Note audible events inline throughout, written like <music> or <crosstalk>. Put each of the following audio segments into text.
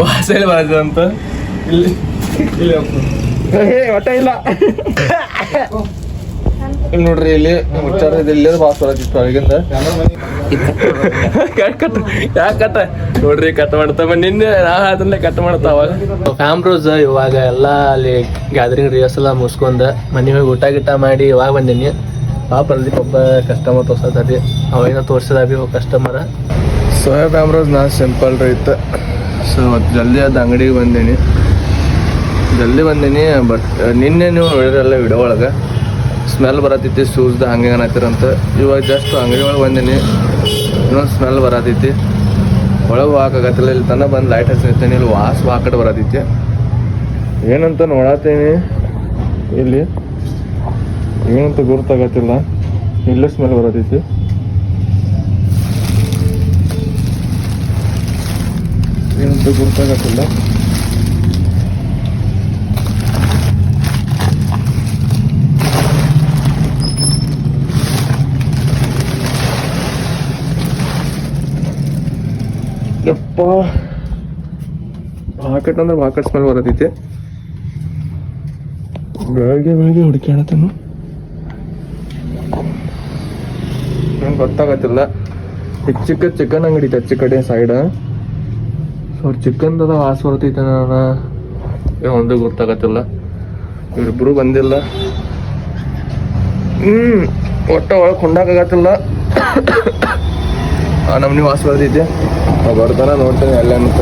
ವಾಸ ಎಲ್ಲಿ ಬರ್ತದೆ ಅಂತ. ಇಲ್ಲಿ ಇಲ್ಲಿ ಒಟ್ಟ ಇಲ್ಲ. ಇಲ್ಲಿ ನೋಡ್ರಿ ಇಲ್ಲಿ ಹುಚ್ಚಾರ ಇಲ್ಲಿ ವಾಸ ಬರತ್ತಿತ್ತು ಅವಾಗಿಂದ ಕಟ್ ಯಾಕತ್ತ ಯಾಕೆ ಕಟ್ಟ ನೋಡ್ರಿ ಕಟ್ ಮಾಡ್ತಾವ ನಿನ್ನೆ ನಾ ಅದನ್ನೇ ಕಟ್ ಮಾಡ್ತಾವ ಫ್ಯಾಮ್ರೋಸ್ ಇವಾಗ ಎಲ್ಲ ಅಲ್ಲಿ ಗ್ಯಾದರಿಂಗ್ ರಿಹರ್ಸಲ್ ಎಲ್ಲ ಮುಗಿಸ್ಕೊಂಡ ಮನೆ ಹೋಗಿ ಊಟ ಗಿಟ್ಟ ಮಾಡಿ ಇವಾಗ ಬಂದೀನಿ. ಪಾಪ ಅಲ್ಲಿ ಒಬ್ಬ ಕಸ್ಟಮರ್ ರೀ ಅವಾಗಿನ ತೋರ್ಸಿದ ಬಿ ಕಸ್ಟಮರ ಸೋಯಾ ಫ್ಯಾಮ್ರೋಸ್ ನಾ ಸಿಂಪಲ್ ರೈತ. ಸೊ ಜಲ್ದಿ ಅದು ಅಂಗಡಿಗೆ ಬಂದೀನಿ. ಜಲ್ದಿ ಬಂದೀನಿ ಬಟ್ ನಿನ್ನೆ ನೀವು ನೋಡಿರಲ್ಲ ವಿಡಿಯೋ ಒಳಗೆ. ಸ್ಮೆಲ್ ಬರತೈತಿ ಶೂಸ್ದು ಹಂಗೆ ಅನ್ನತ್ತಿರಂತ ಇವಾಗ ಜಸ್ಟ್ ಅಂಗಡಿ ಒಳಗೆ ಬಂದೀನಿ. ಇನ್ನೊಂದು ಸ್ಮೆಲ್ ಬರತೈತಿ. ಒಳಗೆ ಹೋಗಕ್ಕಾಗತ್ತಿಲ್ಲ ಇಲ್ಲಿ ತನಕ ಬಂದು ಲೈಟ್ ಹಚ್ಚಿರ್ತೀನಿ ಇಲ್ಲಿ ವಾಸ್ ವಾಕಡೆ ಬರತೈತಿ. ಏನಂತ ನೋಡತ್ತೀನಿ ಇಲ್ಲಿ. ಏನಂತ ಗುರುತಾಗತ್ತಿಲ್ಲ. ಇಲ್ಲೇ ಸ್ಮೆಲ್ ಬರತೈತಿ. ಏನಂತ ಗುರ್ತಾಗತ್ತಿಲ್ಲ ಯಪ್ಪ. ಬಾಕಟ್ ಅಂದ್ರೆ ಬಾಕಟ್ ಸ್ಮೆಲ್ ಬರತೈತೆ. ಬೆಳಗ್ಗೆ ಬೆಳಗ್ಗೆ ಹುಡುಕ್ಯಾಡತನು ನಂಗೆ ಗೊತ್ತಾಗತ್ತಿಲ್ಲ. ಚಿಕ್ಕ ಚಿಕ್ಕ ಚಿಕನ್ ಅಂಗಡಿ ಆಚೆ ಕಡೆ ಸೈಡ್ ಸೊ ಚಿಕ್ಕಂದದ ವಾಸ ಬರ್ತೈತೆ ಒಂದು ಗೊತ್ತಾಗತ್ತಿಲ್ಲ. ಇವ್ರಿಬ್ರು ಬಂದಿಲ್ಲ. ಹ್ಮ್ ಒಟ್ಟ ಒಳಗೆ ಕೊಂಡಾಗತ್ತಿಲ್ಲ ನಮ್ನಿ ವಾಸ ಬರ್ತೈತಿ ಬರ್ತಾನ ನೋಡ್ತೇನೆ ಎಲ್ಲ ಅಂತ.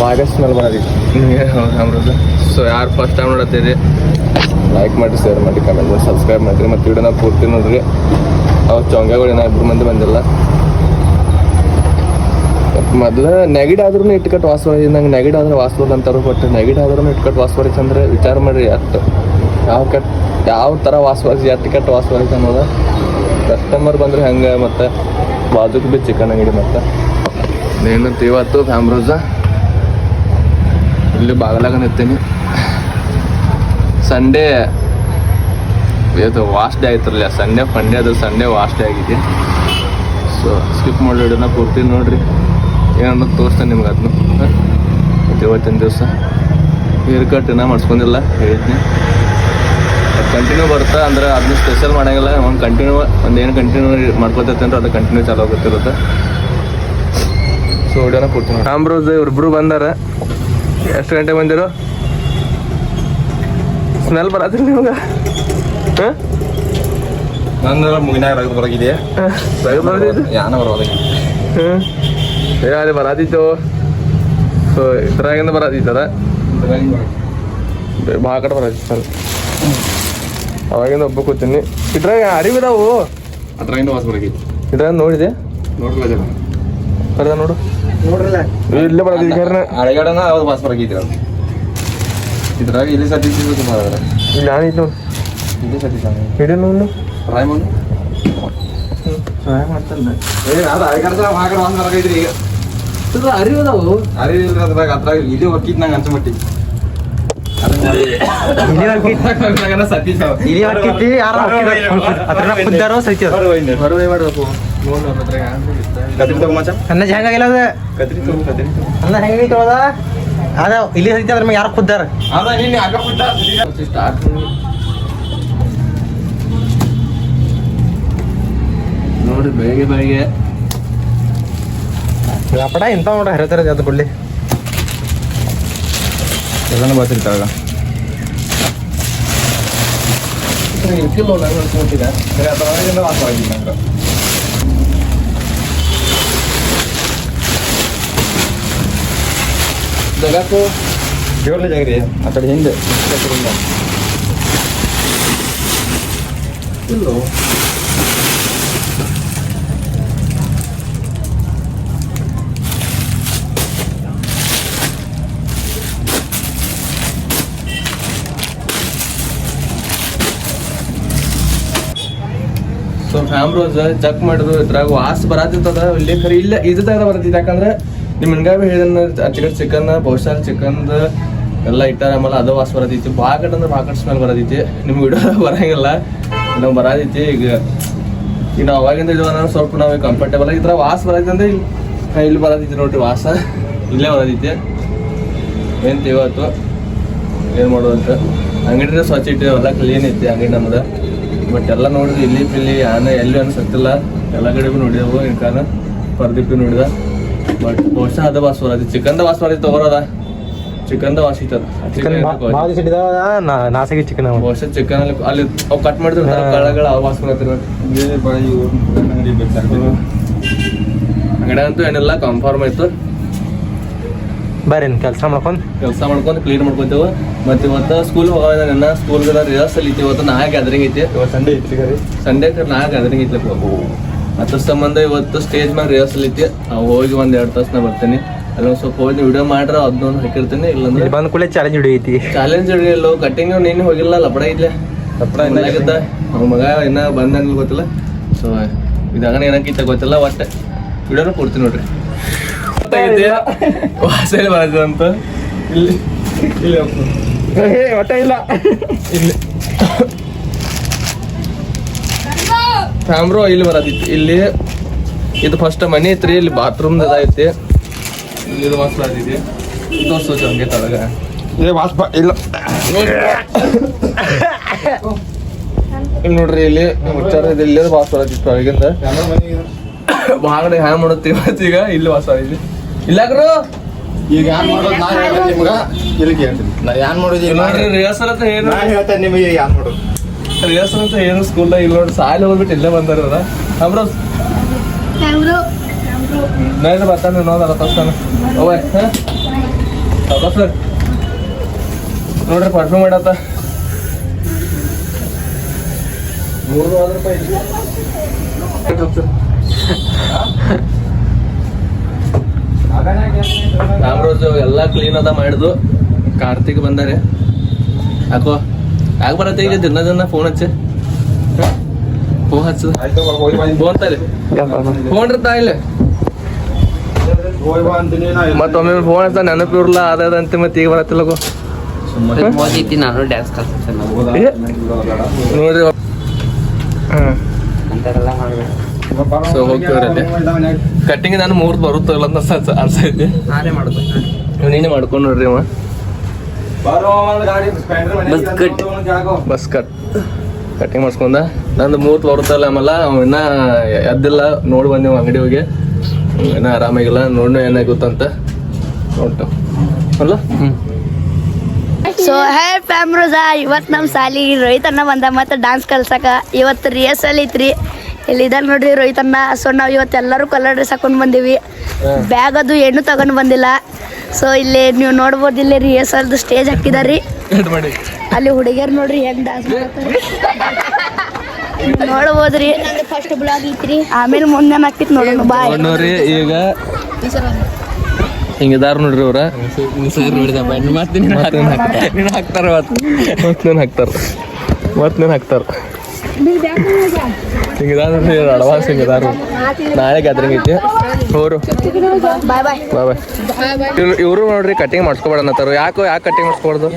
ಬಾಗ ಸ್ಮೆಲ್ ಬರೋದೈತಿ ಸೊ ಯಾರು ಫಸ್ಟ್ ಟೈಮ್ ನೋಡತ್ತೀರಿ ಲೈಕ್ ಮಾಡಿ ಶೇರ್ ಮಾಡಿ ಕಮೆಂಟ್ ಮಾಡಿ ಸಬ್ಸ್ಕ್ರೈಬ್ ಮಾಡಿರಿ ಮತ್ತು ವಿಡಿಯೋನ ಪೂರ್ತಿ ನೋಡ್ರಿ. ಅವ್ರು ಚೊಂಗಗಳು ಇಬ್ಬರು ಇಬ್ರು ಮಂದಿ ಬಂದಿಲ್ಲ. ಮೊದ್ಲು ನೆಗಡಿ ಆದ್ರೂ ಇಟ್ಕಟ್ಟು ವಾಸ ಬರೀ ನಂಗೆ ನೆಗಡಿ ಆದ್ರೆ ವಾಸ ಬರೋದು ಅಂತಾರು ಬಟ್ ನೆಗಡಿ ಆದ್ರೂ ಇಟ್ಕಟ್ಟು ವಾಸ ಬರೀತಿ ಅಂದ್ರೆ ವಿಚಾರ ಮಾಡ್ರಿ ಅಷ್ಟು ಯಾವ ಕಟ್, ಯಾವ ಥರ ವಾಸ ಬರೀತಿ ಎಷ್ಟು ಕಟ್ಟು ವಾಸ ಅನ್ನೋದು ಕಸ್ಟಮರ್ ಬಂದ್ರೆ ಹಂಗೆ ಮತ್ತೆ, ಬಾಜುಕ್ ಬಿ ಚಿಕನ್ ಅಂಗಡಿ ಮತ್ತೆ. ನೀನು ಇವತ್ತು ಫ್ಯಾಮ್ರೋಸ ಇಲ್ಲಿ ಬಾಗಲಾಗ ಸಂಡೇ ಇದು ವಾಸ್ಟ್ ಡೇ ಆಯ್ತಿರಲಿಲ್ಲ ಸಂಡೇ ಫಂಡೇ ಅದು ಸಂಡೇ ವಾಸ್ಟ್ ಡೇ ಆಗಿದೆ. ಸೊ ಸ್ಕಿಪ್ ಮಾಡಿ ಪೂರ್ತಿ ನೋಡ್ರಿ. ಏನನ್ನೋದು ತೋರಿಸ್ತೇನೆ ನಿಮ್ಗೆ ಅದನ್ನು. ಮತ್ತು ಇವತ್ತಿನ ದಿವಸ ಹೇರ್ ಕಟ್ ಇನ್ನೂ ಮಾಡಿಸ್ಕೊಂಡಿಲ್ಲ ಹೇಳಿದ್ನಿ. ಕಂಟಿನ್ಯೂ ಬರುತ್ತೆ? ಅಂದ್ರೆ ಅದನ್ನ ಸ್ಪೆಷಲ್ ಮಾಡೋಂಗಿಲ್ಲ. ಒಂದು ಕಂಟಿನ್ಯೂ ಒಂದು ಏನು ಕಂಟಿನ್ಯೂ ಮಾಡ್ಕೊತೈತೆ ಅಂದ್ರೆ ಅದು ಕಂಟಿನ್ಯೂ ಚಾಲು ಆಗುತ್ತಿರುತ್ತೆ. ಸೊ ವಿಡಿಯೋನ ಕೊಡ್ತೀನಿ ನೋಡಿ. ಆಮ್ರೋಸ್ ಇವ್ರಿಬ್ರು ಬಂದಾರ. ಎಷ್ಟು ಗಂಟೆ ಬಂದಿರೋ? ಸ್ಮೆಲ್ ಬರತ್ತಿಲ್ಲ ನಿಮ್ಗೆ? ಹಾಂ? ನಂದು ಮುಗಿನಾಗ ರಗಡ್ ಬರಗಿದೆ ಯಾನ ಬರೋದಿಲ್ಲ. ಹ್ಮ್ ಏ ಅಲ್ಲಿ ಬರಾತಿತ್ತು ಸೊ ಇದ್ರಾಗಿಂದ ಬರಾತಿತ್ತದ ಭಾಳ ಕಡೆ ಬರಾತಿತ್ತು ಸರ್ ಅವಾಗಿಂದ ಒಬ್ಬ ಕೂತೀನಿ ಇದ್ರಾಗ ಅರಿವಿದಾವು ಅದ್ರಾಗಿಂದ ವಾಸ ಬರಗಿದೆ ಇದ್ರಾಗ ನೋಡಿದೆ ನೋಡ್ರಲ್ಲ ಜನ ಬರ್ದ ನೋಡು ನೋಡ್ರಲ್ಲ ಇಲ್ಲೇ ಬರಾತಿತ್ತು ಕರ್ನ ಅಡಗಡನ ಅವ್ರು ವಾಸ ಬರಗಿದೆ ಅದು ಇದ್ರಾಗ ಇಲ್ಲಿ ಸತಿ ಸುಮಾರು ಅದ್ರ ಇಲ್ಲಿ ಆನಿತ್ತು ನೋಡು ಇಲ್ಲಿ ಸತಿ ಸಾಂಗ್ ಹಿಡಿಯ ನೋಡು ರಾಯಮನ್ ಏ ಅದು ಅಡಗಡ ಆ ಕಡೆ ಒಂದು ಬರಗೈತ್ರಿ ಈಗ ಅರಿವಿದಾವು. ಅರಿವಿಲ್ಲ ಅದ್ರಾಗ ಅದ್ರಾಗ ಇಲ್ಲಿ ಹೊಕ್ಕಿದ್ ನಂಗೆ ಕುದ್ದಾರ ಅದ? ನಿನ್ನೆ ಇಲ್ಲಿ ಕುದ್ದಾರ? ಯಾರು ಅದ್ರ ನೋಡಿ ಬೆಳಗ್ಗೆ ಬೆಳಗ್ಗೆ ವ್ಯಾಪಾರ ಇಂಥ ನೋಡ ಹರಿತಾರ ಅದು ಬಿಡ್ಲಿ ಎಲ್ಲಾನು ಬರ್ತಿರ್ತಾವಾಗ ಇರ್ಕಿಲ್ಲ ನಂಗೆ ಅನ್ಸ್ಕೊಟ್ಟಿದೆ ಅದ್ರಾಗಿಂದ ವಾಸ ಆಗಿಲ್ಲ ನಂಗೆ ಜಗತ್ತು ದೇವ್ರಲ್ಲ ಜಾಗ್ರಿ ಆ ಕಡೆ ಹಿಂದೆ ಇಲ್ಲೋ ಸೊ ಫ್ಯಾಮ್ರೋಸ್ ಚೆಕ್ ಮಾಡಿದ್ರು, ಇದ್ರಾಗ ವಾಸ್ ಬರತ್ತಿತ್ತದ ಇಲ್ಲಿ ಖರೆ ಇಲ್ಲ ಇದ್ದಾಗ ಬರತ್ತಿತ್ತು ಯಾಕಂದ್ರೆ ನಿಮ್ಮ ಹಿಂಗಾಗಿ ಹೇಳಿದನ್ನ ಚಿಕನ್ ಚಿಕನ್ ಬಹುಶಃ ಚಿಕನ್ ಎಲ್ಲ ಇಟ್ಟಾರ, ಆಮೇಲೆ ಅದು ವಾಸ್ ಬರತೈತಿ. ಬಾಕಟ್ ಅಂದ್ರೆ ಬಾಕಟ್ ಸ್ಮೆಲ್ ಬರತೈತಿ. ನಿಮ್ಗೆ ವಿಡಿಯೋ <laughs> ಬರಂಗಿಲ್ಲ. ನಾವು ಬರತೈತಿ, ಈಗ ಈಗ ನಾವು ಅವಾಗಿಂದ ಇದು ಸ್ವಲ್ಪ ನಾವು ಕಂಫರ್ಟೇಬಲ್ ಇದ್ರ ವಾಸ್ ಬರತೈತಿ ಅಂದ್ರೆ ಇಲ್ಲಿ ಬರತೈತಿ ನೋಡ್ರಿ ವಾಸ. ಇಲ್ಲೇ ಬರತೈತಿ. ಏನ್ ಇವತ್ತು ಏನು ಅಂತ ಸ್ವಚ್ಛ ಸ್ವಚ್ಛ ಇಟ್ಟಿವಲ್ಲ ಕ್ಲೀನ್ ಐತಿ ಅಂಗಡಿ ನಮ್ದು. ಬಟ್ ಎಲ್ಲ ನೋಡಿದ್ರು ಇಲ್ಲಿ ಪಿಲ್ಲಿ ಆನೆ ಎಲ್ಲಿ ಅನ್ಸತ್ತಿಲ್ಲ. ಎಲ್ಲ ಕಡೆಗೂ ನೋಡಿದೆವು ಇನ್ಕಾನ ಪರ್ದೀಪಿ ನೋಡಿದ. ಬಟ್ ಬಹುಶಃ ಅದ ವಾಸ ಬರತಿ ಚಿಕನ್ದ ವಾಸ ಬರತಿ ತಗೋರದ? ಚಿಕನ್ದ ವಾಸ ಐತದ ಚಿಕನ್ ನಾಸಿಗೆ ಬಹುಶಃ ಚಿಕನ್ ಅಲ್ಲಿ ಅಲ್ಲಿ ಅವು ಕಟ್ ಮಾಡಿದ್ರೆ ಕಳಗಳ ಅವ ವಾಸ ಬರತ್ತಿರ ಅಂಗಡಿ ಅಂತೂ ಏನಿಲ್ಲ ಕನ್ಫರ್ಮ್ ಆಯ್ತು. ಬರ್ರಿ ಕೆಲಸ ಮಾಡ್ಕೊಂಡು. ಕೆಲಸ ಮಾಡ್ಕೊಂಡು ಕ್ಲೀನ್ ಮಾಡ್ಕೊಂತೇವೆ. ಮತ್ತೆ ಇವತ್ತು ಸ್ಕೂಲ್ ಹೋಗೋದ ನನ್ನ ಸ್ಕೂಲ್ ರಿಹರ್ಸಲ್ ಐತಿ ಇವತ್ತು ನಾ ಗ್ಯಾದರಿಂಗ್ ಐತಿ ಇವತ್ತು ಸಂಡೇ ಇತ್ತು ರೀ ಸಂಡೇ ನಾ ಗ್ಯಾದರಿಂಗ್ ಐತಿ ಅದ್ರ ಸಂಬಂಧ ಇವತ್ತು ಸ್ಟೇಜ್ ಮೇಲೆ ರಿಹರ್ಸಲ್ ಐತಿ ನಾವು ಹೋಗಿ ಒಂದ್ ಎರಡು ತಾಸು ನಾ ಬರ್ತೀನಿ. ಅಲ್ಲಿ ಒಂದ್ ಸ್ವಲ್ಪ ಹೋಗಿ ವಿಡಿಯೋ ಮಾಡ್ರ ಅದನ್ನೊಂದು ಹಾಕಿರ್ತೀನಿ. ಇಲ್ಲಾಂದ್ರೆ ಇಲ್ಲಿ ಬಂದ ಕೂಡಲೇ ಚಾಲೆಂಜ್ ಹಿಡಿಯೈತಿ ಚಾಲೆಂಜ್ ಹಿಡಿಯಲ್ಲ ಕಟಿಂಗ್ ನೀನು ಹೋಗಿಲ್ಲ ಲಪಡ ಇದ್ಲೆ. ಲಪಡ ಅವ್ನ ಮಗ ಇನ್ನ ಬಂದಂಗ ಗೊತ್ತಿಲ್ಲ. ಸೊ ಇದಾಗ ಏನಕ್ಕಿತ್ತ ಗೊತ್ತಿಲ್ಲ ಒಟ್ಟೆ ವಿಡಿಯೋನ ಕೊಡ್ತೀನಿ ನೋಡ್ರಿ. ವಾಸನೆ ಬರ್ತದಂತ ಅಂತ. ಇಲ್ಲಿ ಇಲ್ಲಿ ಒಟ್ಟ ಇಲ್ಲ. ಇಲ್ಲಿ. ಕ್ಯಾಮ್ರೋ ಇಲ್ಲಿ ಬರದಿತ್ತು. ಇಲ್ಲಿ ಇದು ಫಸ್ಟ್ ಮನಿ ಐತ್ರಿ ಇಲ್ಲಿ ಬಾತ್ರೂಮ್ ಐತಿ ಇಲ್ಲಿ ಇದು ಮಸ್ತ್ ಬರತೈತಿ ತೋರ್ಸು ಹಂಗೆ ತಳಗ. ಏ ವಾಸ್ಪ ಬಾ ಇಲ್ಲ. ಇಲ್ಲಿ ನೋಡ್ರಿ ಇಲ್ಲಿ ಹುಚ್ಚಾರ ಇದು ಇಲ್ಲಿ ವಾಸ ಬರತಿತ್ತು ಅವಾಗಿಂದ ಬಾಗಡೆ ಹ್ಯಾಂಗ್ ಮಾಡುತ್ತಿ ಈಗ ಇಲ್ಲಿ ವಾಸ ಇಲ್ಲಿ ಇಲ್ಲಾಗ್ರು ಈಗ ಯಾನ್ ಮಾಡೋದು ನಾ ಹೇಳ್ತೇನೆ ನಿಮ್ಗ? ಇಲ್ಲಿಗೆ ಹೇಳ್ತೀನಿ. ನಾ ಯಾನ್ ಮಾಡೋದು ಈಗ? ನೋಡ್ರಿ ರಿಹರ್ಸಲ್ ಅಂತ ಏನು ನಾ ಹೇಳ್ತೇನೆ ನಿಮಗೆ ಯಾನ್ ಮಾಡೋದು? ರಿಹರ್ಸಲ್ ಅಂತ ಏನು ಸ್ಕೂಲ್ದಾಗ ಇಲ್ಲಿ ನೋಡಿ ಸಾಲಿ ಹೋಗ್ಬಿಟ್ಟು ಇಲ್ಲೇ ಬಂದಾರ ನೈನ್ ನಾನು ಬರ್ತಾನೆ ನೋಡ ತೋರಿಸ್ತಾನೆ ಓಯ್ ಸರ್ ನೋಡ್ರಿ ಪರ್ಫ್ಯೂಮ್ ಮಾಡತ್ತ. ಮೂರು ರೂಪಾಯಿ ರಾಮರೋಜ್ ಎಲ್ಲ ಕ್ಲೀನ್ ಅದ ಮಾಡಿದ್ದು. ಕಾರ್ತಿಕ್ ಬಂದಾರೆ. ಯಾಕೋ ಯಾಕೆ ಬರತ್ತೆ ಈಗ ದಿನ ದಿನ ಫೋನ್ ಹಚ್ಚಿ. ಫೋನ್ ಹಚ್ಚದ ಫೋನ್ ತಲೆ ಫೋನ್ ಇರ್ತಾ ಇಲ್ಲ? ಮತ್ತೊಮ್ಮೆ ಫೋನ್ ಹಚ್ಚ ನೆನಪು ಇರಲ್ಲ ಅದಂತೆ ಮತ್ತೆ ಈಗ ಬರತ್ತಿಲ್ಲ ನಾನು ಡ್ಯಾನ್ಸ್ ಕಲ್ತಿದ್ದೆ ನಾವು ಏ? ನೋಡ್ರಿ ಹಾಂ ಅಂತಾರೆಲ್ಲ ಕಟ್ಟಿಂಗ್ ನಾನು ಮೂರ್ದು ಬರುತ್ತಲ್ಲ ಅಂತ ಅನ್ಸ ಅನ್ಸೈತಿ ನಾನೇ ನೀನೇ ಮಾಡ್ಕೊಂಡು ನೋಡ್ರಿ ಅವ ಬಸ್ ಕಟ್. ಬಸ್ ಕಟ್. ಕಟ್ಟಿಂಗ್ ಮಾಡ್ಸ್ಕೊಂಡ. ನಂದು ಮೂರ್ತು ಬರುತ್ತಲ್ಲ ಆಮೇಲೆ ಅವ ಇನ್ನ ಎದ್ದಿಲ್ಲ. ನೋಡಿ ಬಂದೆವು ಅಂಗಡಿ ಹೋಗಿ. ಇನ್ನ ಆರಾಮಾಗಿಲ್ಲ. ನೋಡು ಏನಾಗುತ್ತಂತ ನೋಡ್ತ ಅಲ್ಲ? ಸೊ ಹೇ ಫ್ಯಾಮ್ರೋಜಾ ಇವತ್ತು ನಮ್ಮ ಸಾಲಿ ರೋಹಿತ್ ಅಣ್ಣ ಬಂದ ಮತ್ತು ಡಾನ್ಸ್ ಕಲ್ಸಕ. ಇವತ್ತು ರಿಹರ್ಸಲ್ ಐತ್ರಿ. ಇಲ್ಲಿ ಇದ ನೋಡ್ರಿ ರೋಹಿತ್ ಅಣ್ಣ ಸೊ ನಾವು ಇವತ್ತು ಎಲ್ಲರೂ ಕಲರ್ ಡ್ರೆಸ್ ಹಾಕೊಂಡು ಬಂದಿವಿ. ಬ್ಯಾಗ್ ಅದು ಹೆಣ್ಣು ತಗೊಂಡ್ ಬಂದಿಲ್ಲ. ಸೊ ಇಲ್ಲಿ ನೀವು ನೋಡ್ಬೋದು ಇಲ್ಲಿ ರಿಹರ್ಸಲ್ದು ಸ್ಟೇಜ್ ಹಾಕಿದಾರಿ. ಅಲ್ಲಿ ಹುಡುಗಿಯರು ನೋಡ್ರಿ ಹೆಂಗ್ ಡಾನ್ಸ್ ನೋಡ್ಬೋದ್ರಿ ಫಸ್ಟ್ ಬ್ಲಾಗ್ ಐತ್ರಿ. ಆಮೇಲೆ ಮುಂದೆ ಹಾಕಿತ್ ನೋಡೋಣ. ಬಾಯ್ ನೋಡ್ ನೋಡ್ರಿ ಈಗ ಹಿಂಗಿದಾರ ನೋಡ್ರಿ ಅವ್ರ. ಮತ್ತೆ ಹಾಕ್ತಾರ? ಮತ್ತೆ ನೀನು ಹಾಕ್ತಾರ? ಮತ್ತೆ ನೀನು ಹಾಕ್ತಾರ? ಹಿಂಗಿದಾರ ಅಡ್ವಾನ್ಸ್ ಹಿಂಗಿದಾರ ನಾಳೆ ಗ್ಯಾದ್ರಿಂಗ್ ಐತಿ. ಬಾಯ್ ಬಾಯ್ ಬಾಯ್ ಬಾಯ್ ಇವರು ನೋಡ್ರಿ ಕಟಿಂಗ್ ಮಾಡಿಸ್ಕೊಬೇಡ ಅನ್ನತ್ತಾರ. ಯಾಕೋ ಯಾಕೆ ಕಟಿಂಗ್ ಮಾಡಿಸ್ಕೊಂಡ್ಬೇಡ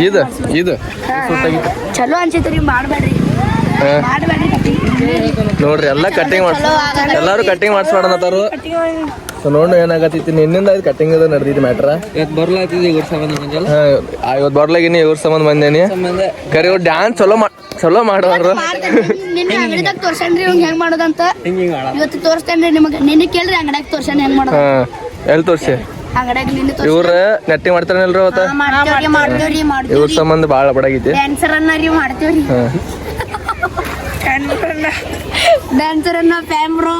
ಇದು ಇದು ಇದು. ಚಲೋ ಅನ್ಸಿತ್ರಿ ಮಾಡ್ಬೇಡ್ರಿ. ಹಾ. ನೋಡ್ರಿ ಎಲ್ಲ ಕಟಿಂಗ್ ಮಾಡ್ಸ್ ಎಲ್ಲಾರು ಕಟಿಂಗ್ ಮಾಡಿಸ್ಬೇಡ ಅನ್ನತ್ತಾರು. ಸೊ ನೋಡು ಏನಾಗತ್ತಿತ್ತು ನಿನ್ನಿಂದ ಇದು ಕಟಿಂಗ್ ಅದ ನಡೆದಿತ್ತು ಮ್ಯಾಟ್ರ ಇವತ್ತು ಬರ್ಲಾಗ್ತಿದ್ದೆ ಇವ್ರ ಸಂಬಂಧ ಮಂಜಲ್ ಹಾ ಇವತ್ತು ಬರ್ಲಾಗಿನಿ ಇವ್ರ ಸಂಬಂಧ ಬಂದೇನಿ. ಸಂಬಂಧ ಕರೆ ಇವ್ರು ಡ್ಯಾನ್ಸ್ ಚಲೋ ಮಾ ಚಲೋ ಮಾಡೋರು ನಿನ್ನೆ ಅಂಗಡಿದಾಗ ತೋರ್ಸೇನ್ರಿ ಇವ್ನ ಹೆಂಗ್ ಮಾಡೋದಂತ. ಇವತ್ತು ತೋರಿಸ್ತೇನ್ರಿ ನಿಮಗೆ. ನಿನ್ನೆ ಕೇಳ್ರಿ ಅಂಗಡಿಯಾಗ ತೋರ್ಸೇನ್ ಹೆಂಗ್ ಮಾಡೋದು. ಹಾ ಎಲ್ಲಿ ತೋರ್ಸಿ? ಅಂಗಡಿಯಾಗ ನಿನ್ನೆ ತೋರ್ಸ ಇವ್ರ ನೆಟ್ಟಿ ಮಾಡ್ತಾರಲ್ರಿ ಅವತ್ತ? ಮಾಡ್ತೇವ್ರಿ ಮಾಡ್ತೇವ್ರಿ ಇವ್ರ ಮಾಡ್ತೇವ್ರಿ ಸಂಬಂಧ ಭಾಳ ಬಡಾಗೈತಿ ಡ್ಯಾನ್ಸರ್ ಅನ್ನ ರೀ ಮಾಡ್ತೇವ್ರಿ ಡ್ಯಾನ್ಸರ್ ಅನ್ನ ಫ್ಯಾಮ್ರೋ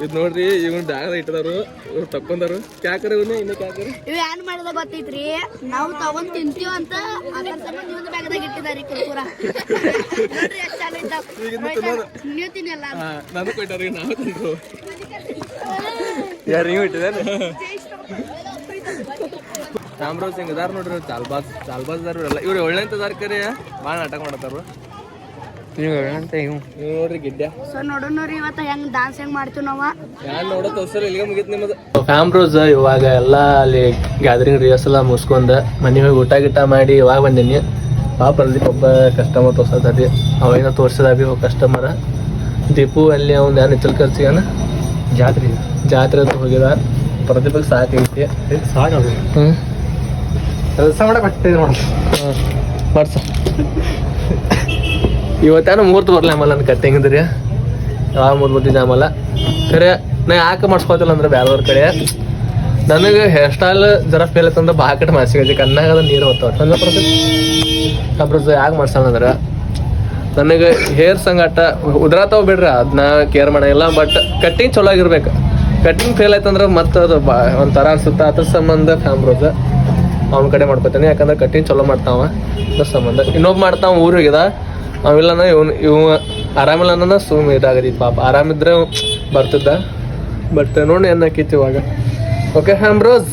ಇದು ನೋಡ್ರಿ ಇವನ್ ಡಾಗದ ಇಟ್ಟದಾರು ಇವ್ರು ತಕ್ಕೊಂಡಾರು ಕ್ಯಾಕರ ಇವನ್ನ ಇನ್ನ ಕ್ಯಾಕರ. ಇವ್ ಏನ್ ಮಾಡಿದ ಗೊತ್ತೈತ್ರಿ? ನಾವು ತಗೊಂಡ್ ತಿಂತೀವಿ ಅಂತ ಅದ್ರ ಸಂಬಂಧ ಇವ್ನ ಬ್ಯಾಗದಾಗ ಇಟ್ಟಿದಾರಿ ಕುರ್ಕುರ ನೋಡ್ರಿ ಎಷ್ಟ್ ಚಂದ ಇದ್ದಾವ್. ನೀವ್ ತಿನ್ನಲ್ಲ. ನಾನು ಕೊಟ್ಟಾರ ನಾವು ತಿಂದ್ರು ಯಾರು ನೀವು ಇಟ್ಟಿದಾರೆ ರಾಮರಾವ್ ಸಿಂಗ್ ಇದಾರ ನೋಡ್ರಿ ಚಾಲ್ಬಾಸ್ ಚಾಲ್ಬಾಸ್ ಇದಾರ ಎಲ್ಲ ಇವ್ರು ಒಳ್ಳೆ ಅಂತದಾರ ಕರೆ ಭಾಳ ನಾಟಕ ಮಾಡತ್ತಾರ ನೀವು ಅಂತ ಇವು ನೀವು ನೋಡ್ರಿ ಗಿಡ್ಡ. ಸೊ ನೋಡೋಣ ಇವತ್ತ ಹೆಂಗ್ ಡಾನ್ಸ್ ಹೆಂಗ್ ಮಾಡ್ತೀವಿ ನಾವ? ಯಾರು ನೋಡೋ ತೋರ್ಸಲ್ಲ ಇಲ್ಲಿಗೆ ಮುಗಿತ್ ನಿಮ್ಮದು ಫ್ಯಾಮ್ರೋಸ್ ಇವಾಗ ಎಲ್ಲ ಅಲ್ಲಿ ಗ್ಯಾದರಿಂಗ್ ರಿಹರ್ಸಲ್ ಮುಗಿಸ್ಕೊಂಡ ಮನೆ ಹೋಗಿ ಊಟ ಗಿಟ ಮಾಡಿ ಇವಾಗ ಬಂದೀನಿ. ಪಾಪ ಅಲ್ಲಿ ಒಬ್ಬ ಕಸ್ಟಮರ್ ತೋರ್ಸದಿ ಅವೇನೋ ತೋರ್ಸದ ಬಿ ಕಸ್ಟಮರ ದೀಪು ಅಲ್ಲಿ ಅವ್ನು ಯಾರು ಹೆಚ್ಚಲ್ ಖರ್ಚಿಗನ ಜಾತ್ರೆ. ಜಾತ್ರೆ ಅಂತ ಹೋಗಿದ. ಪ್ರದೀಪಕ್ಕೆ ಸಾಕೈತಿ ಸಾಕು ಹ್ಞೂ ಕೆಲಸ ಮಾಡ ಬಟ್ಟೆ ನೋಡ. ಹಾಂ ಮಾಡ್ಸ ಇವತ್ತೇನೋ ಮುಹೂರ್ತ ಬರಲಿ ಆಮೇಲೆ ನನ್ನ ಕತ್ತೆ ಹೆಂಗಿದ್ರಿ? ಯಾವಾಗ ಮೂರು ಬರ್ತಿದ್ದೆ ಆಮೇಲೆ? ಖರೆ, ನಾ ಯಾಕೆ ಮಾಡಿಸ್ಕೋತಿಲ್ಲ ಅಂದ್ರೆ ಬೇರೆಯವ್ರ ಕಡೆ? ನನಗೆ ಹೇರ್ ಸ್ಟೈಲ್ ಜರ ಫೇಲ್ ಆಯ್ತಂದ್ರೆ ಕಡೆ ಮಾಡ್ಸಿಗೆ ಕಣ್ಣಾಗ ಅದು ನೀರು ಹೋಗ್ತಾವ ಚಂದ ಪ್ರದೀಪ್ ಅಬ್ರಸ್ ಯಾಕೆ ಮಾಡ್ಸೋಣ ಅಂದ್ರೆ? ನನಗೆ ಹೇರ್ ಸಂಗಾಟ ಉದ್ರಾತಾವ ಬಿಡ್ರಿ. ಅದನ್ನ ಕೇರ್ ಮಾಡೋಂಗಿಲ್ಲ ಬಟ್ ಕಟ್ಟಿಂಗ್ ಚಲೋ ಆಗಿರ್ಬೇಕು. ಕಟ್ಟಿಂಗ್ ಫೇಲ್ ಆಯ್ತಂದ್ರೆ ಮತ್ತೆ ಅದು ಬಾ, ಒಂಥರ ಅನ್ಸುತ್ತೆ. ಅದ್ರ ಸಂಬಂಧ ಫ್ಯಾಮ್ರೋಸ್ ಅವನ ಕಡೆ ಮಾಡ್ಕೊತಾನೆ. ಯಾಕಂದ್ರೆ ಕಟ್ಟಿಂಗ್ ಚಲೋ ಮಾಡ್ತಾವ. ಅದ್ರ ಸಂಬಂಧ. ಇನ್ನೊಬ್ಬ ಮಾಡ್ತಾವ, ಊರಿಗೆ ಹೋಗಿದ ಅವಿಲ್ಲ ಇವ್ನು ಇವ್ ಆರಾಮಿಲ್ಲ ಅನ್ನೋದ ಸುಮ್ ಇದಾಗದಿ ಪಾಪ. ಆರಾಮಿದ್ರೆ ಬರ್ತಿದ್ದ. ಬಟ್ ನೋಡಿ ಏನಾಕಿತ್ತು ಇವಾಗ. ಓಕೆ ಹ್ಯಾಮ್ರೋಸ್